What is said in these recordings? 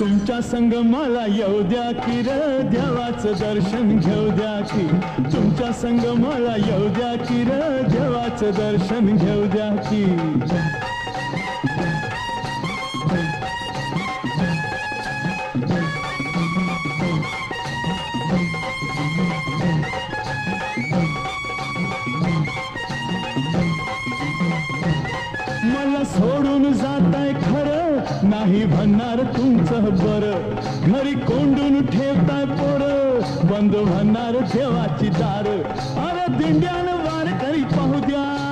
तुमच्या संग मला येऊ द्या किर देवाचं दर्शन घेऊ द्या की. तुमच्या संग मला येऊ द्या किर देवाचं दर्शन घेऊ द्या की. मला सोडून जाताय खरं. नाही म्हणणार तुमचं बरं. घरी कोंडून ठेवताय पोर. बंद म्हणणार देवाची दार. अरे दिंड्यानं वार करी पाहू द्या.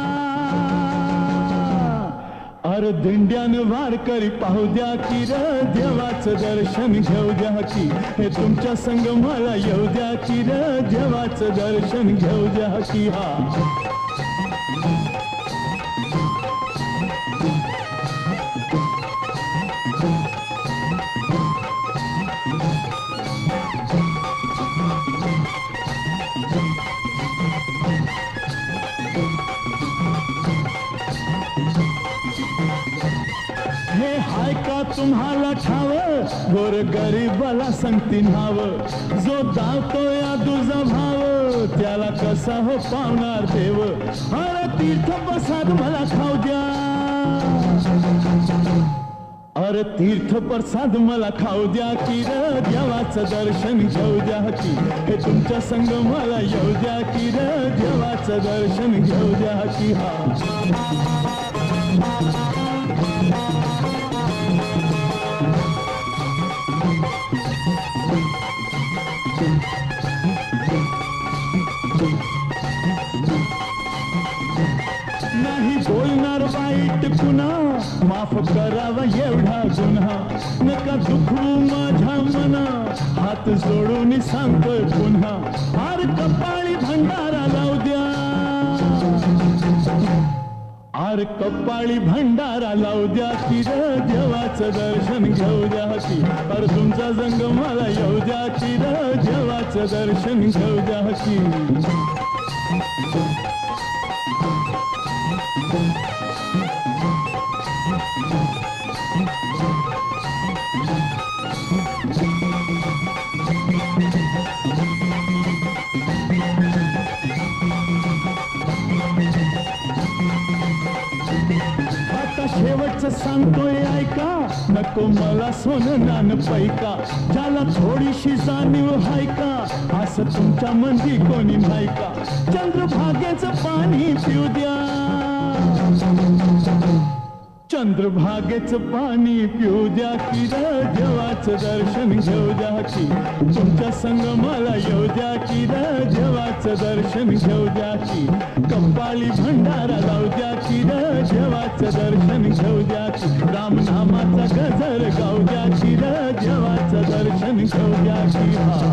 अरे दिंड्यानं वार करी पाहू द्या की र. देवाचं दर्शन घेऊ द्या की. हे तुमच्या संग मला येऊ द्या की र. देवाचं दर्शन घेऊ द्या की हा. हे हाय का तुम्हाला ठाव? गोर गरीबाला सांगती नाव जो धावतो या तुझा भाव. त्याला कसा हो पावणार देव? अरे तीर्थ प्रसाद मला खाऊ द्या. अरे तीर्थ प्रसाद मला खाऊ द्या की र. देवाचं दर्शन घेऊ द्या की. हे तुमच्या संग मला येऊ द्या की र. देवाचं दर्शन घेऊ द्या की. हा. बोलणार वाईट पुन्हा माफ करावा एवढा गुन्हा नका दुखू माझ्या मना हात जोडून सांगतोय पुन्हा. हार कपाळी भंडारा लावू द्या. आर कपाळी भंडारा लावू द्या. की र देवाचं दर्शन घेऊ द्या. की अर तुमचा जंग मला येऊ द्या. की र देवाचं दर्शन घेऊ द्या. की आता शेवटचं सांगतोय ऐका. नको मला सोनं नान पैका. ज्याला थोडीशी जाणीव हायका असं तुमच्या मंदी कोणी मायका चंद्रभागेचं पाणी पिऊ द्या. चंद्रभागेचं पाणी पिऊ द्या की देवाचं दर्शन घेऊ द्या की. तुमच्या संग मला येऊ द्या की. देवाचं दर्शन घेऊ द्या की. कंपाली भंडारा लावू द्या की. देवाचं दर्शन घेऊ द्या की. रामनामाचा गजर गाऊ द्या की. देवाचं दर्शन घेऊ द्या की. हा.